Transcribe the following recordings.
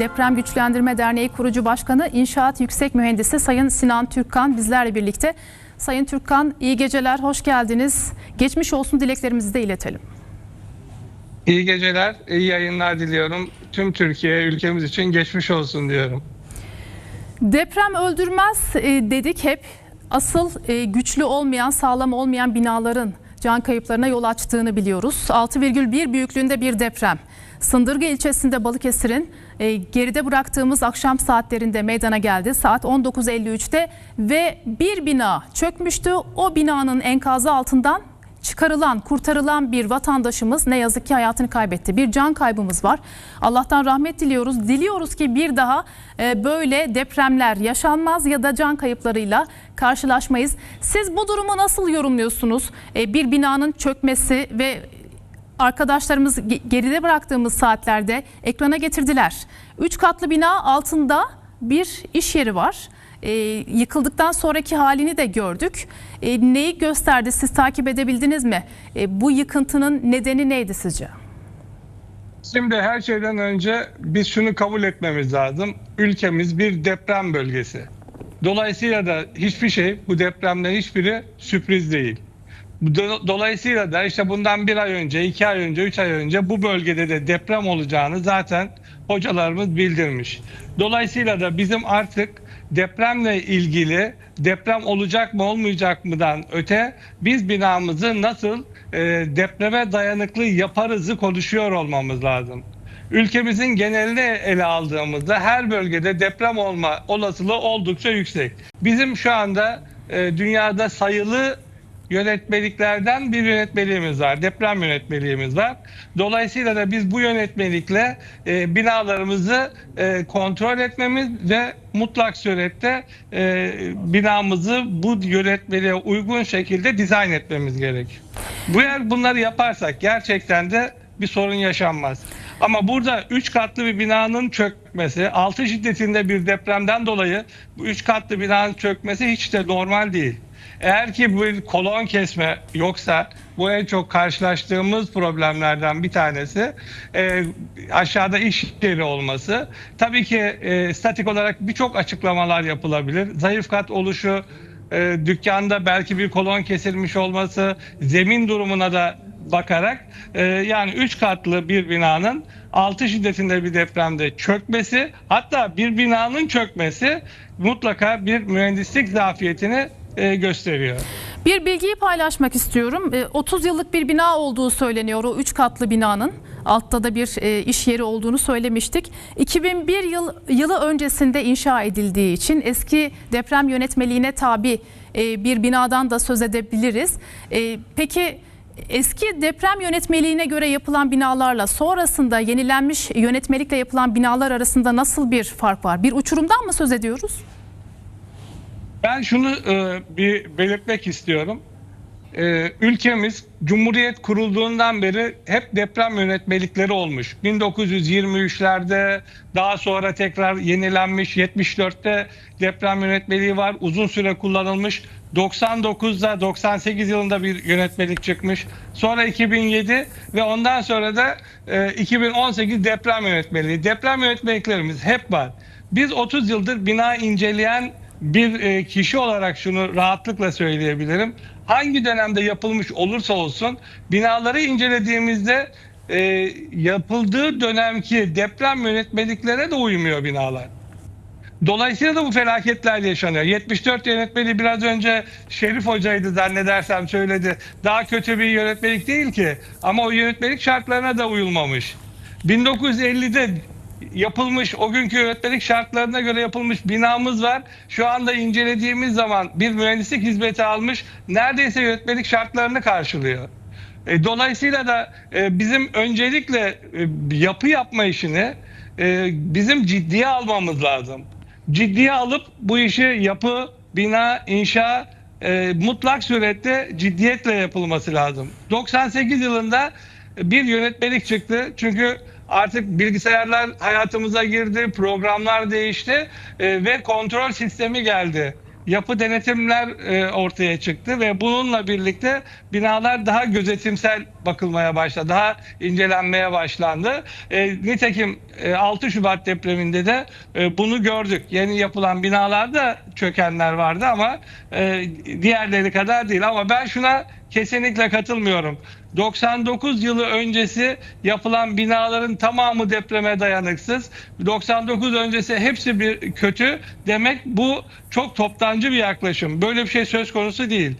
Deprem Güçlendirme Derneği kurucu başkanı İnşaat Yüksek Mühendisi Sayın Sinan Türkkan bizlerle birlikte. Sayın Türkkan iyi geceler, hoş geldiniz. Geçmiş olsun dileklerimizi de iletelim. İyi geceler, iyi yayınlar diliyorum. Tüm Türkiye, ülkemiz için geçmiş olsun diyorum. Deprem öldürmez e, dedik hep. Asıl e, güçlü olmayan, sağlam olmayan binaların can kayıplarına yol açtığını biliyoruz. 6,1 büyüklüğünde bir deprem. Sındırgı ilçesinde Balıkesir'in e, geride bıraktığımız akşam saatlerinde meydana geldi. Saat 19.53'te ve bir bina çökmüştü. O binanın enkazı altından çıkarılan, kurtarılan bir vatandaşımız ne yazık ki hayatını kaybetti. Bir can kaybımız var. Allah'tan rahmet diliyoruz. Diliyoruz ki bir daha e, böyle depremler yaşanmaz ya da can kayıplarıyla karşılaşmayız. Siz bu durumu nasıl yorumluyorsunuz? E, bir binanın çökmesi ve arkadaşlarımız ge- geride bıraktığımız saatlerde ekrana getirdiler. Üç katlı bina altında bir iş yeri var. E, yıkıldıktan sonraki halini de gördük. E, neyi gösterdi? Siz takip edebildiniz mi? E, bu yıkıntının nedeni neydi sizce? Şimdi her şeyden önce biz şunu kabul etmemiz lazım. Ülkemiz bir deprem bölgesi. Dolayısıyla da hiçbir şey, bu depremlerin hiçbiri sürpriz değil. Do- Dolayısıyla da işte bundan bir ay önce, iki ay önce, üç ay önce bu bölgede de deprem olacağını zaten hocalarımız bildirmiş. Dolayısıyla da bizim artık depremle ilgili deprem olacak mı olmayacak mıdan öte biz binamızı nasıl e, depreme dayanıklı yaparızı konuşuyor olmamız lazım. Ülkemizin genelini ele aldığımızda her bölgede deprem olma olasılığı oldukça yüksek. Bizim şu anda e, dünyada sayılı yönetmeliklerden bir yönetmeliğimiz var. Deprem yönetmeliğimiz var. Dolayısıyla da biz bu yönetmelikle e, binalarımızı e, kontrol etmemiz ve mutlak surette e, binamızı bu yönetmeliğe uygun şekilde dizayn etmemiz gerek. Bu eğer bunları yaparsak gerçekten de bir sorun yaşanmaz. Ama burada 3 katlı bir binanın çökmesi, 6 şiddetinde bir depremden dolayı bu 3 katlı binanın çökmesi hiç de normal değil. Eğer ki bir kolon kesme yoksa bu en çok karşılaştığımız problemlerden bir tanesi e, aşağıda iş yeri olması. Tabii ki e, statik olarak birçok açıklamalar yapılabilir. Zayıf kat oluşu, e, dükkanda belki bir kolon kesilmiş olması, zemin durumuna da bakarak e, yani 3 katlı bir binanın 6 şiddetinde bir depremde çökmesi hatta bir binanın çökmesi mutlaka bir mühendislik zafiyetini gösteriyor. Bir bilgiyi paylaşmak istiyorum. E, 30 yıllık bir bina olduğu söyleniyor o 3 katlı binanın. Altta da bir e, iş yeri olduğunu söylemiştik. 2001 yıl yılı öncesinde inşa edildiği için eski deprem yönetmeliğine tabi e, bir binadan da söz edebiliriz. E, peki eski deprem yönetmeliğine göre yapılan binalarla sonrasında yenilenmiş yönetmelikle yapılan binalar arasında nasıl bir fark var? Bir uçurumdan mı söz ediyoruz? Ben şunu e, bir belirtmek istiyorum. E, ülkemiz Cumhuriyet kurulduğundan beri hep deprem yönetmelikleri olmuş. 1923'lerde daha sonra tekrar yenilenmiş 74'te deprem yönetmeliği var. Uzun süre kullanılmış. 99'da 98 yılında bir yönetmelik çıkmış. Sonra 2007 ve ondan sonra da e, 2018 deprem yönetmeliği. Deprem yönetmeliklerimiz hep var. Biz 30 yıldır bina inceleyen bir e, kişi olarak şunu rahatlıkla söyleyebilirim. Hangi dönemde yapılmış olursa olsun binaları incelediğimizde e, yapıldığı dönemki deprem yönetmeliklere de uymuyor binalar. Dolayısıyla da bu felaketler yaşanıyor. 74 yönetmeliği biraz önce Şerif Hoca'ydı zannedersem söyledi. Daha kötü bir yönetmelik değil ki. Ama o yönetmelik şartlarına da uyulmamış. 1950'de yapılmış o günkü yönetmelik şartlarına göre yapılmış binamız var. Şu anda incelediğimiz zaman bir mühendislik hizmeti almış neredeyse yönetmelik şartlarını karşılıyor. E, dolayısıyla da e, bizim öncelikle e, yapı yapma işini e, bizim ciddiye almamız lazım. Ciddiye alıp bu işi yapı, bina, inşa e, mutlak surette ciddiyetle yapılması lazım. 98 yılında bir yönetmelik çıktı. Çünkü artık bilgisayarlar hayatımıza girdi, programlar değişti e, ve kontrol sistemi geldi. yapı denetimler e, ortaya çıktı ve bununla birlikte binalar daha gözetimsel bakılmaya başladı. Daha incelenmeye başlandı. E, nitekim e, 6 Şubat depreminde de e, bunu gördük. Yeni yapılan binalarda çökenler vardı ama e, diğerleri kadar değil. Ama ben şuna kesinlikle katılmıyorum. 99 yılı öncesi yapılan binaların tamamı depreme dayanıksız. 99 öncesi hepsi bir kötü demek bu çok toptancı bir yaklaşım. Böyle bir şey söz konusu değil.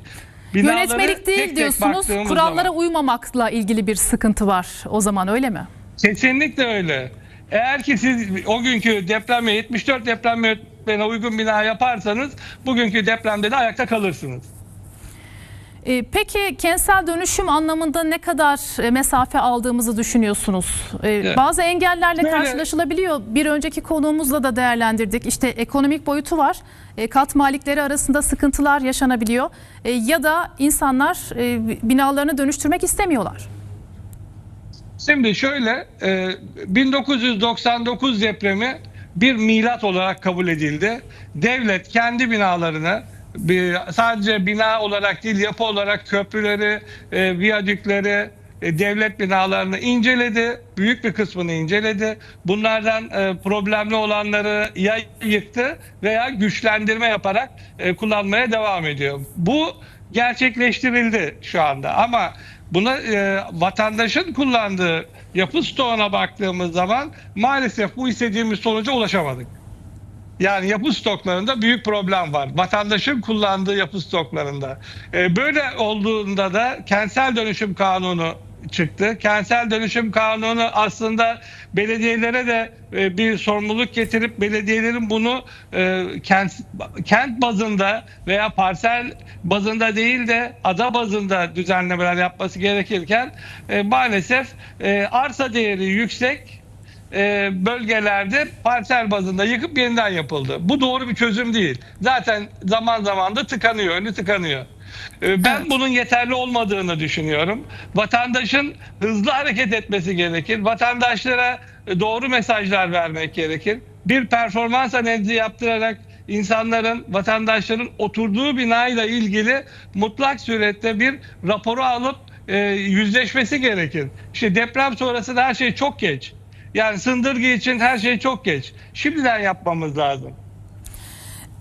Binaları Yönetmelik değil tek tek diyorsunuz. Kurallara zaman- uymamakla ilgili bir sıkıntı var o zaman öyle mi? Kesinlikle öyle. Eğer ki siz o günkü depreme 74 deprem yönetmeliğine uygun bina yaparsanız bugünkü depremde de ayakta kalırsınız. Ee, Peki kentsel dönüşüm anlamında ne kadar e, mesafe aldığımızı düşünüyorsunuz? Ee, Bazı engellerle Böyle- karşılaşılabiliyor. Bir önceki konuğumuzla da değerlendirdik. İşte ekonomik boyutu var. E, Kat malikleri arasında sıkıntılar yaşanabiliyor. E, Ya da insanlar e, binalarını dönüştürmek istemiyorlar. Şimdi şöyle e, 1999 depremi bir milat olarak kabul edildi. Devlet kendi binalarını bir, sadece bina olarak değil yapı olarak köprüleri, e, viyadükleri, e, devlet binalarını inceledi. Büyük bir kısmını inceledi. Bunlardan e, problemli olanları ya yıktı veya güçlendirme yaparak e, kullanmaya devam ediyor. Bu gerçekleştirildi şu anda ama buna e, vatandaşın kullandığı yapı stoğuna baktığımız zaman maalesef bu istediğimiz sonuca ulaşamadık. Yani yapı stoklarında büyük problem var. Vatandaşın kullandığı yapı stoklarında. Ee, böyle olduğunda da kentsel dönüşüm kanunu çıktı. Kentsel dönüşüm kanunu aslında belediyelere de e, bir sorumluluk getirip belediyelerin bunu e, kent, kent bazında veya parsel bazında değil de ada bazında düzenlemeler yapması gerekirken e, maalesef e, arsa değeri yüksek e, bölgelerde parsel bazında yıkıp yeniden yapıldı. Bu doğru bir çözüm değil. Zaten zaman zaman da tıkanıyor, önü tıkanıyor. E, ben Evet. bunun yeterli olmadığını düşünüyorum. Vatandaşın hızlı hareket etmesi gerekir. Vatandaşlara doğru mesajlar vermek gerekir. Bir performans analizi yaptırarak insanların, vatandaşların oturduğu binayla ilgili mutlak surette bir raporu alıp e, yüzleşmesi gerekir. İşte deprem sonrasında her şey çok geç. Yani sındırgı için her şey çok geç. Şimdiden yapmamız lazım.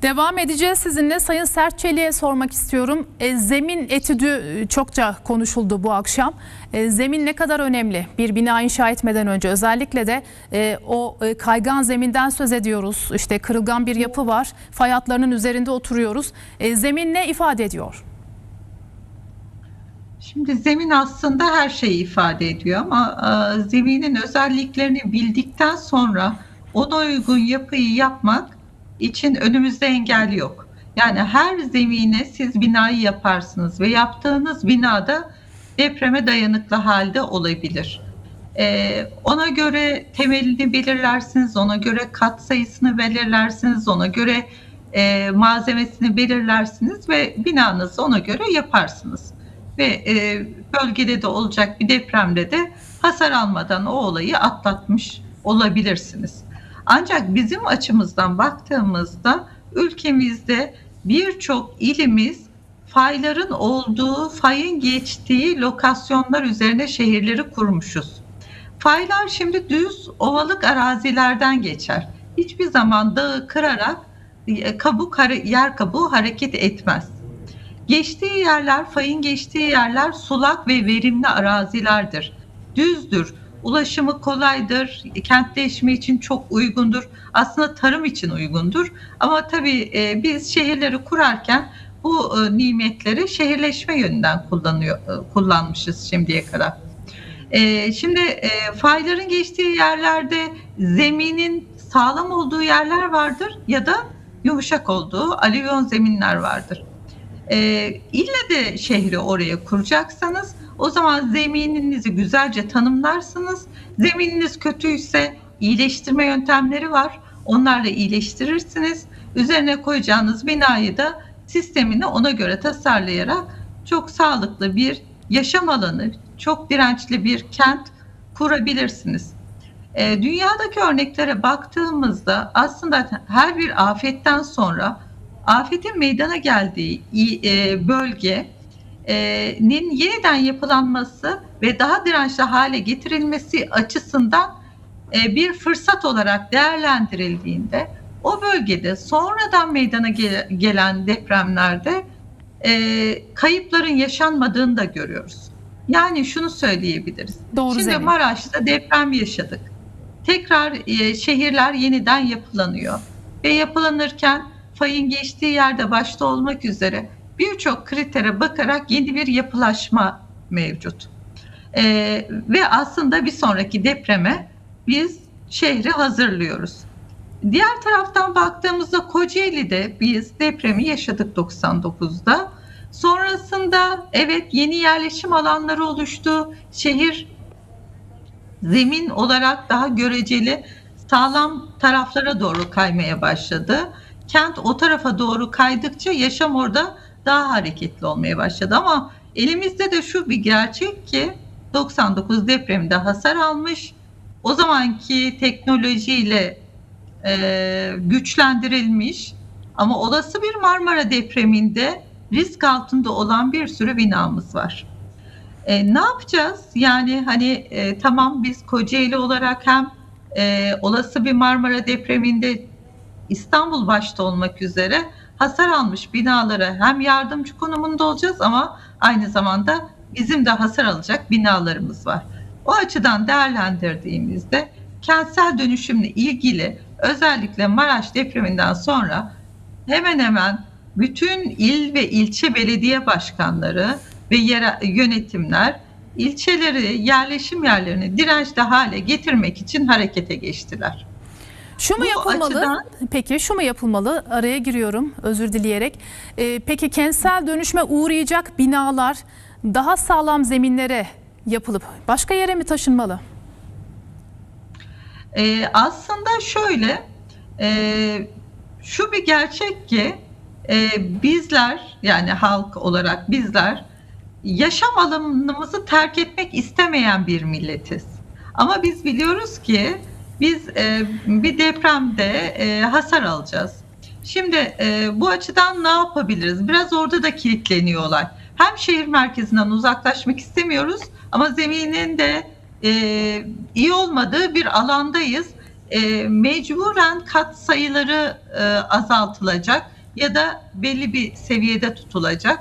Devam edeceğiz sizinle. Sayın Sertçeli'ye sormak istiyorum. E, zemin etüdü e, çokça konuşuldu bu akşam. E, zemin ne kadar önemli bir bina inşa etmeden önce özellikle de e, o e, kaygan zeminden söz ediyoruz. İşte kırılgan bir yapı var. Fay üzerinde oturuyoruz. E, zemin ne ifade ediyor? Şimdi zemin aslında her şeyi ifade ediyor ama e, zeminin özelliklerini bildikten sonra ona uygun yapıyı yapmak için önümüzde engel yok. Yani her zemine siz binayı yaparsınız ve yaptığınız binada depreme dayanıklı halde olabilir. E, ona göre temelini belirlersiniz, ona göre kat sayısını belirlersiniz, ona göre e, malzemesini belirlersiniz ve binanızı ona göre yaparsınız ve e, bölgede de olacak bir depremde de hasar almadan o olayı atlatmış olabilirsiniz. Ancak bizim açımızdan baktığımızda ülkemizde birçok ilimiz fayların olduğu, fayın geçtiği lokasyonlar üzerine şehirleri kurmuşuz. Faylar şimdi düz ovalık arazilerden geçer. Hiçbir zaman dağı kırarak e, kabuk yer kabuğu hareket etmez. Geçtiği yerler, fayın geçtiği yerler sulak ve verimli arazilerdir. Düzdür, ulaşımı kolaydır, kentleşme için çok uygundur. Aslında tarım için uygundur. Ama tabii e, biz şehirleri kurarken bu e, nimetleri şehirleşme yönünden kullanıyor, e, kullanmışız şimdiye kadar. Şimdi fayların geçtiği yerlerde zeminin sağlam olduğu yerler vardır ya da yumuşak olduğu alüvyon zeminler vardır. E, ille de şehri oraya kuracaksanız o zaman zemininizi güzelce tanımlarsınız. Zemininiz kötüyse iyileştirme yöntemleri var. Onlarla iyileştirirsiniz. Üzerine koyacağınız binayı da sistemini ona göre tasarlayarak çok sağlıklı bir yaşam alanı, çok dirençli bir kent kurabilirsiniz. E, dünyadaki örneklere baktığımızda aslında her bir afetten sonra afetin meydana geldiği e, bölgenin yeniden yapılanması ve daha dirençli hale getirilmesi açısından e, bir fırsat olarak değerlendirildiğinde o bölgede sonradan meydana ge- gelen depremlerde e, kayıpların yaşanmadığını da görüyoruz. Yani şunu söyleyebiliriz. Doğru Şimdi zemin. Maraş'ta deprem yaşadık. Tekrar e, şehirler yeniden yapılanıyor. Ve yapılanırken fayın geçtiği yerde başta olmak üzere birçok kritere bakarak yeni bir yapılaşma mevcut. E, ve aslında bir sonraki depreme biz şehri hazırlıyoruz. Diğer taraftan baktığımızda Kocaeli'de biz depremi yaşadık 99'da. Sonrasında evet yeni yerleşim alanları oluştu. Şehir zemin olarak daha göreceli sağlam taraflara doğru kaymaya başladı. Kent o tarafa doğru kaydıkça yaşam orada daha hareketli olmaya başladı ama elimizde de şu bir gerçek ki 99 depremde hasar almış. O zamanki teknolojiyle e, güçlendirilmiş ama olası bir Marmara depreminde risk altında olan bir sürü binamız var. E, ne yapacağız? Yani hani e, tamam biz Kocaeli olarak hem e, olası bir Marmara depreminde İstanbul başta olmak üzere hasar almış binalara hem yardımcı konumunda olacağız ama aynı zamanda bizim de hasar alacak binalarımız var. O açıdan değerlendirdiğimizde kentsel dönüşümle ilgili özellikle Maraş depreminden sonra hemen hemen bütün il ve ilçe belediye başkanları ve yere, yönetimler ilçeleri, yerleşim yerlerini dirençli hale getirmek için harekete geçtiler. Şu mu Bu yapılmalı? açıdan- Peki şu mu yapılmalı? Araya giriyorum özür dileyerek. Ee, peki kentsel dönüşme uğrayacak binalar daha sağlam zeminlere yapılıp başka yere mi taşınmalı? Ee, aslında şöyle, e, şu bir gerçek ki e, bizler yani halk olarak bizler yaşam alanımızı terk etmek istemeyen bir milletiz. Ama biz biliyoruz ki biz e, bir depremde e, hasar alacağız. Şimdi e, bu açıdan ne yapabiliriz? Biraz orada da kilitleniyorlar. Hem şehir merkezinden uzaklaşmak istemiyoruz ama zeminin de e, iyi olmadığı bir alandayız. E, mecburen kat sayıları e, azaltılacak ya da belli bir seviyede tutulacak.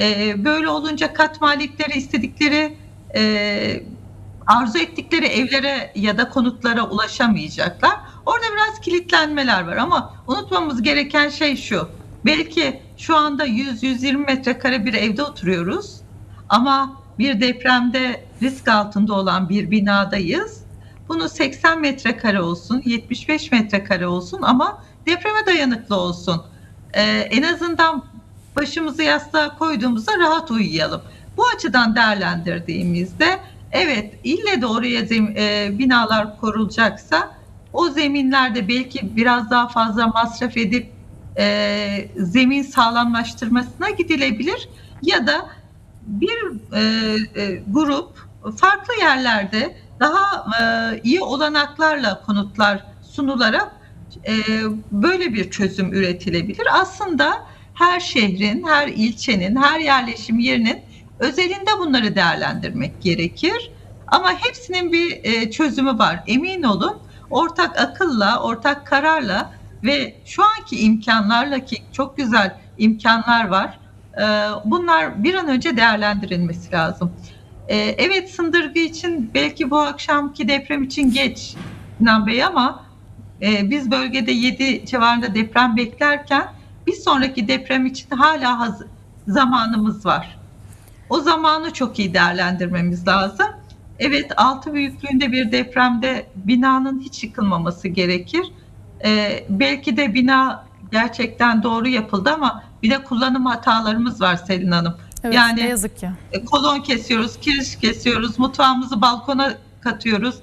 E, böyle olunca kat malikleri istedikleri e, arzu ettikleri evlere ya da konutlara ulaşamayacaklar. Orada biraz kilitlenmeler var ama unutmamız gereken şey şu. Belki şu anda 100-120 metrekare bir evde oturuyoruz ama bir depremde risk altında olan bir binadayız. Bunu 80 metrekare olsun, 75 metrekare olsun ama depreme dayanıklı olsun. Ee, en azından başımızı yastığa koyduğumuzda rahat uyuyalım. Bu açıdan değerlendirdiğimizde evet ille de oraya zem- e, binalar korulacaksa o zeminlerde belki biraz daha fazla masraf edip e, zemin sağlamlaştırmasına gidilebilir ya da bir e, e, grup farklı yerlerde daha e, iyi olanaklarla konutlar sunularak e, böyle bir çözüm üretilebilir. Aslında her şehrin, her ilçenin, her yerleşim yerinin özelinde bunları değerlendirmek gerekir. Ama hepsinin bir e, çözümü var. Emin olun ortak akılla, ortak kararla ve şu anki imkanlarla ki çok güzel imkanlar var. E, bunlar bir an önce değerlendirilmesi lazım. E, evet sındırgı için belki bu akşamki deprem için geç İnan Bey ama biz bölgede 7 civarında deprem beklerken bir sonraki deprem için hala haz- zamanımız var. O zamanı çok iyi değerlendirmemiz lazım. Evet 6 büyüklüğünde bir depremde binanın hiç yıkılmaması gerekir. Ee, belki de bina gerçekten doğru yapıldı ama bir de kullanım hatalarımız var Selin Hanım. Evet Yani- ne yazık ki. E, kolon kesiyoruz, kiriş kesiyoruz, mutfağımızı balkona katıyoruz,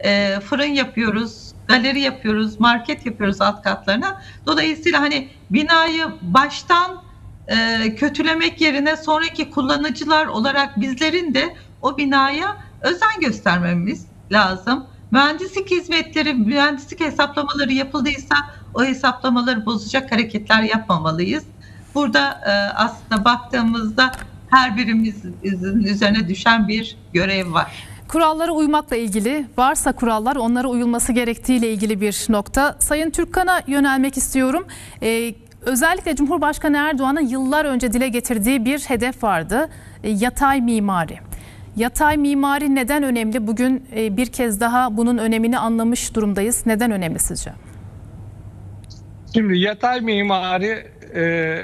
e, fırın yapıyoruz, galeri yapıyoruz, market yapıyoruz alt katlarına. Dolayısıyla hani binayı baştan e, kötülemek yerine sonraki kullanıcılar olarak bizlerin de o binaya özen göstermemiz lazım. Mühendislik hizmetleri, mühendislik hesaplamaları yapıldıysa o hesaplamaları bozacak hareketler yapmamalıyız. Burada e, aslında baktığımızda her birimizin üzerine düşen bir görev var. Kurallara uymakla ilgili varsa kurallar onlara uyulması gerektiğiyle ilgili bir nokta. Sayın Türkkan'a yönelmek istiyorum. Ee, özellikle Cumhurbaşkanı Erdoğan'ın yıllar önce dile getirdiği bir hedef vardı. E, yatay mimari. Yatay mimari neden önemli? Bugün e, bir kez daha bunun önemini anlamış durumdayız. Neden önemli sizce? Şimdi yatay mimari e,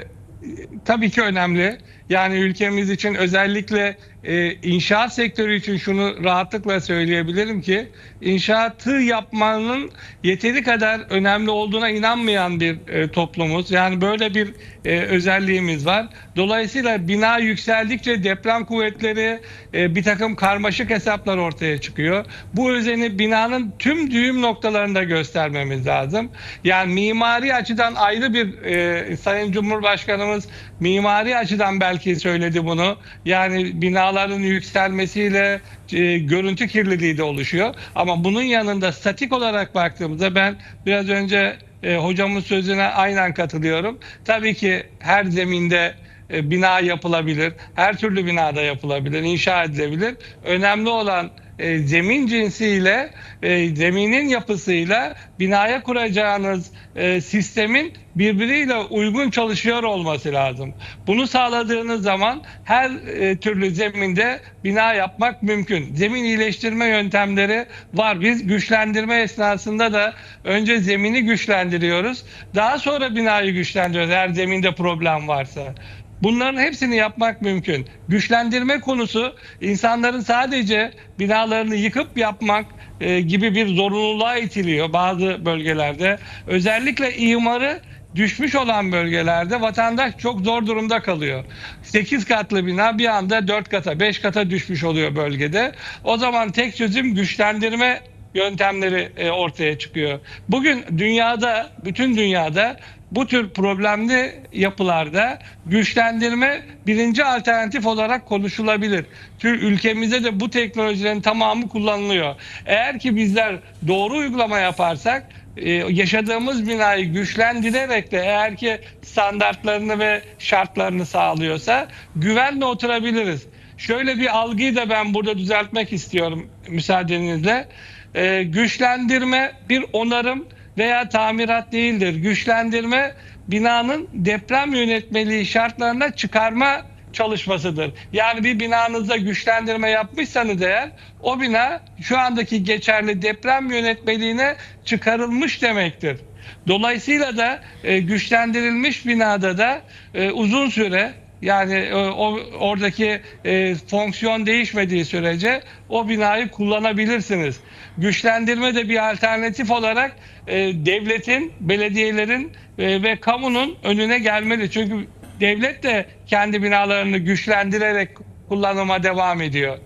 tabii ki önemli. Yani ülkemiz için özellikle e, inşaat sektörü için şunu rahatlıkla söyleyebilirim ki inşaatı yapmanın yeteri kadar önemli olduğuna inanmayan bir e, toplumuz. Yani böyle bir e, özelliğimiz var. Dolayısıyla bina yükseldikçe deprem kuvvetleri e, bir takım karmaşık hesaplar ortaya çıkıyor. Bu özeni binanın tüm düğüm noktalarında göstermemiz lazım. Yani mimari açıdan ayrı bir e, Sayın Cumhurbaşkanımız mimari açıdan belki söyledi bunu. Yani binaların yükselmesiyle e, görüntü kirliliği de oluşuyor. Ama bunun yanında statik olarak baktığımızda ben biraz önce e, hocamın sözüne aynen katılıyorum. Tabii ki her zeminde e, bina yapılabilir. Her türlü binada yapılabilir, inşa edilebilir. Önemli olan e, zemin cinsiyle, e, zeminin yapısıyla binaya kuracağınız e, sistemin birbiriyle uygun çalışıyor olması lazım. Bunu sağladığınız zaman her e, türlü zeminde bina yapmak mümkün. Zemin iyileştirme yöntemleri var. Biz güçlendirme esnasında da önce zemini güçlendiriyoruz. Daha sonra binayı güçlendiriyoruz eğer zeminde problem varsa. Bunların hepsini yapmak mümkün. Güçlendirme konusu insanların sadece binalarını yıkıp yapmak e, gibi bir zorunluluğa itiliyor bazı bölgelerde. Özellikle imarı düşmüş olan bölgelerde vatandaş çok zor durumda kalıyor. 8 katlı bina bir anda 4 kata 5 kata düşmüş oluyor bölgede. O zaman tek çözüm güçlendirme yöntemleri e, ortaya çıkıyor. Bugün dünyada, bütün dünyada bu tür problemli yapılarda güçlendirme birinci alternatif olarak konuşulabilir. Tür ülkemizde de bu teknolojilerin tamamı kullanılıyor. Eğer ki bizler doğru uygulama yaparsak e, yaşadığımız binayı güçlendirerek de eğer ki standartlarını ve şartlarını sağlıyorsa güvenle oturabiliriz. Şöyle bir algıyı da ben burada düzeltmek istiyorum müsaadenizle. E, güçlendirme bir onarım veya tamirat değildir. Güçlendirme binanın deprem yönetmeliği şartlarına çıkarma çalışmasıdır. Yani bir binanızda güçlendirme yapmışsanız eğer o bina şu andaki geçerli deprem yönetmeliğine çıkarılmış demektir. Dolayısıyla da e, güçlendirilmiş binada da e, uzun süre yani e, o oradaki e, fonksiyon değişmediği sürece o binayı kullanabilirsiniz. Güçlendirme de bir alternatif olarak e, devletin, belediyelerin e, ve kamunun önüne gelmeli. Çünkü devlet de kendi binalarını güçlendirerek kullanıma devam ediyor.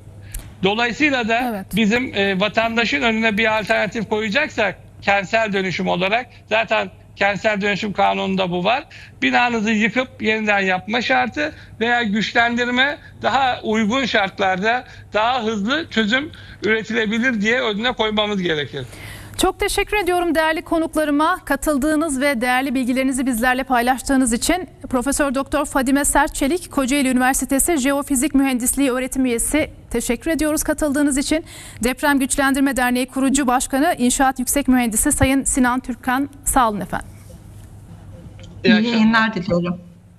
Dolayısıyla da Evet. bizim e, vatandaşın önüne bir alternatif koyacaksak kentsel dönüşüm olarak zaten kentsel dönüşüm kanununda bu var. Binanızı yıkıp yeniden yapma şartı veya güçlendirme daha uygun şartlarda daha hızlı çözüm üretilebilir diye önüne koymamız gerekir. Çok teşekkür ediyorum değerli konuklarıma katıldığınız ve değerli bilgilerinizi bizlerle paylaştığınız için. Profesör Doktor Fadime Sertçelik, Kocaeli Üniversitesi Jeofizik Mühendisliği öğretim üyesi. Teşekkür ediyoruz katıldığınız için. Deprem Güçlendirme Derneği kurucu başkanı İnşaat Yüksek Mühendisi Sayın Sinan Türkkan. Sağ olun efendim. İyi İyi yayınlar diliyorum.